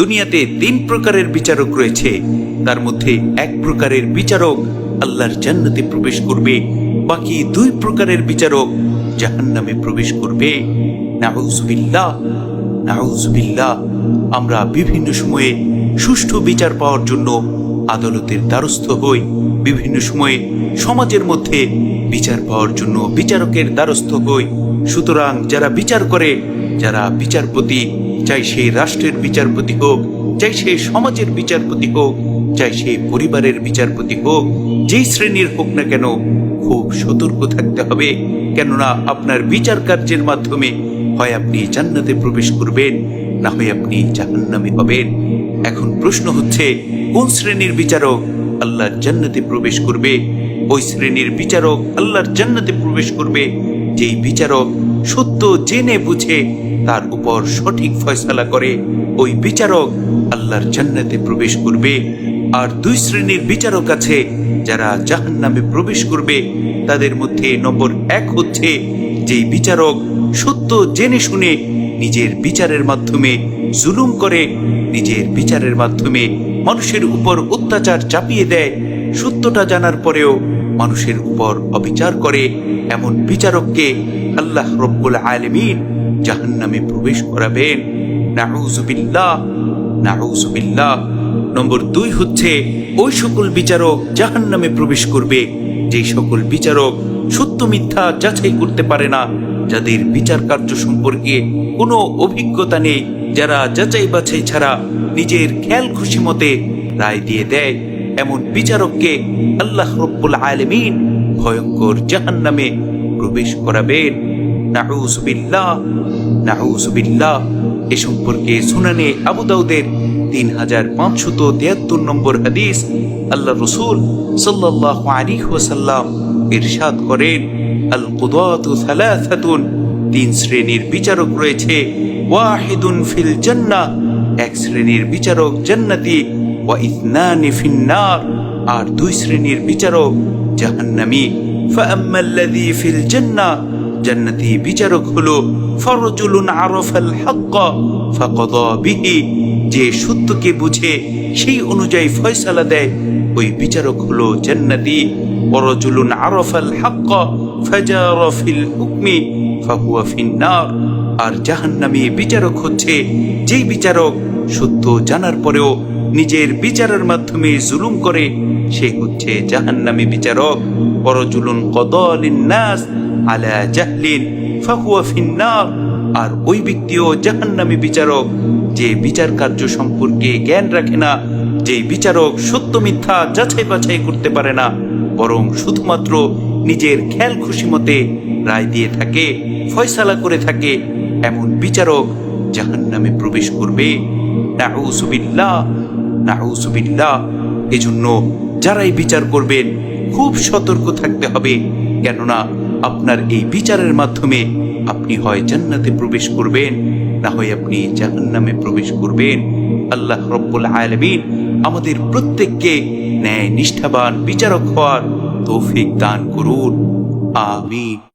দুনিয়াতে তিন প্রকারের বিচারক রয়েছে। তার মধ্যে এক প্রকারের বিচারক আল্লাহর জান্নাতে প্রবেশ করবে, বাকি দুই প্রকারের বিচারক জাহান্নামে প্রবেশ করবে। নাউজুবিল্লাহ নাউজুবিল্লাহ আমরা বিভিন্ন সময়ে সুষ্ঠু বিচার পাওয়ার জন্য আদালতের দ্বারস্থ হই। বিভিন্ন সময়ে সমাজের মধ্যে বিচার পাওয়ার জন্য বিচারকের দ্বারস্থ হই। সুতরাং যারা বিচার করে যারা বিচারপতি, চাই সেই রাষ্ট্রের বিচারপতি হোক, চাই সেই সমাজের বিচারপতি হোক, চাই সেই পরিবারের বিচারপতি হোক, যেই শ্রেণির হোক না কেন খুব সতর্ক থাকতে হবে। কেননা আপনার বিচার কার্যের মাধ্যমে হয় আপনি জান্নাতে প্রবেশ করবেন, না হয় আপনি জাহান্নামে হবেন। এখন প্রশ্ন হচ্ছে, কোন শ্রেণির বিচারক আল্লাহর জান্নাতে প্রবেশ করবে? ওই শ্রেণির বিচারক আল্লাহর জান্নাতে প্রবেশ করবে? যেই বিচারক সত্য জেনে বুঝে তার উপর সঠিক ফয়সালা করে ওই বিচারক আল্লাহর জান্নাতে প্রবেশ করবে। আর দুই শ্রেণির বিচারক আছে, যারা জাহান নামে প্রবেশ করবে। তাদের মধ্যে নম্বর এক হচ্ছে যেই বিচারক সত্য জেনে শুনে নিজের বিচারের মাধ্যমে জুলুম করে, নিজের বিচারের মাধ্যমে মানুষের উপর অত্যাচার চাপিয়ে দেয়। সত্যটা জানার পরেও মানুষের উপর অবিচার করে, এমন বিচারককে আল্লাহ রব্বুল আলমিন জাহান্নামে প্রবেশ করাবেন। নাউজুবিল্লাহ নাউজুবিল্লাহ নম্বর দুই হচ্ছে, ওই সকল বিচারক জাহান্নামে প্রবেশ করবে, যেই সকল বিচারক সত্য মিথ্যা যাচাই করতে পারে না, যাদের বিচার কার্য সম্পর্কে কোনো অভিজ্ঞতা নেই, যারা যাচাই বাছাই ছাড়া নিজের খেয়াল খুশি মতে রায় দিয়ে দেয়। এমন বিচারককে আল্লাহ রব্বুল আলমিন ভয়ঙ্কর জাহান্নামে প্রবেশ করাবেন। নাউজুবিল্লাহ নাউজুবিল্লাহ এ সম্পর্কে শুনানে আবু দাউদের তিন হাজার পাঁচশত তিয়াত্তর নম্বর হাদিস আল্লাহ রসুল সাল্লাহ আলী ওসাল্লাম ইরশাদ করেন আল কুদাতু সালাসাতুন, তিন শ্রেণির বিচারক রয়েছে। ওয়াহিদুন ফিল জান্নাহ, এক শ্রেণির বিচারক জান্নাতি আর দুই শ্রেণির বিচারক জাহান্নামী। ফাআম্মাল্লাযী ফিল জান্নাহ জান্নাতি বিচারক হলো, ফরজুলুন আরফাল হক্ক, ফাকদা বিহি। যে সত্যকে বুঝে, সেই অনুযায়ী ফয়সালা দেয়। ওই বিচারক হলো জান্নাতি। ওরজুলুন আরফাল হক্ক, ফাজার ফিল হুকমি, ফাহুয়া ফিন্নার। আর জাহান্নামী বিচারক হচ্ছে, যেই বিচারক সত্য জানার পরেও নিজের বিচারের মাধ্যমে জুলুম করে, সে হচ্ছে জাহান্নামী বিচারক। পরজুলুন কদলিন নাস আলা জাহলিন ফাহুয়া ফিন্নার। আর ওই ব্যক্তিও জাহান্নামী বিচারক, যে বিচার কার্য সম্পর্কে জ্ঞান রাখে না যে বিচারক সত্য মিথ্যা যাচাই বাছাই করতে পারে না, বরং শুধুমাত্র নিজের খেয়াল খুশি মতে রায় দিয়ে থাকে, ফয়সালা করে থাকে, এমন বিচারক জাহান্নামে প্রবেশ করবে। নাউজুবিল্লাহ নাউজুবিল্লাহ এজন্য যারাই বিচার করবেন, খুব সতর্ক থাকতে হবে। কেননা আপনার এই বিচারের মাধ্যমে আপনি হয় জান্নাতে প্রবেশ করবেন, না হয় আপনি জাহান্নামে প্রবেশ করবেন। আল্লাহ রব্বুল আলমিন আমাদের প্রত্যেককে ন্যায় নিষ্ঠাবান বিচারক হওয়ার তৌফিক দান করুন। আমিন।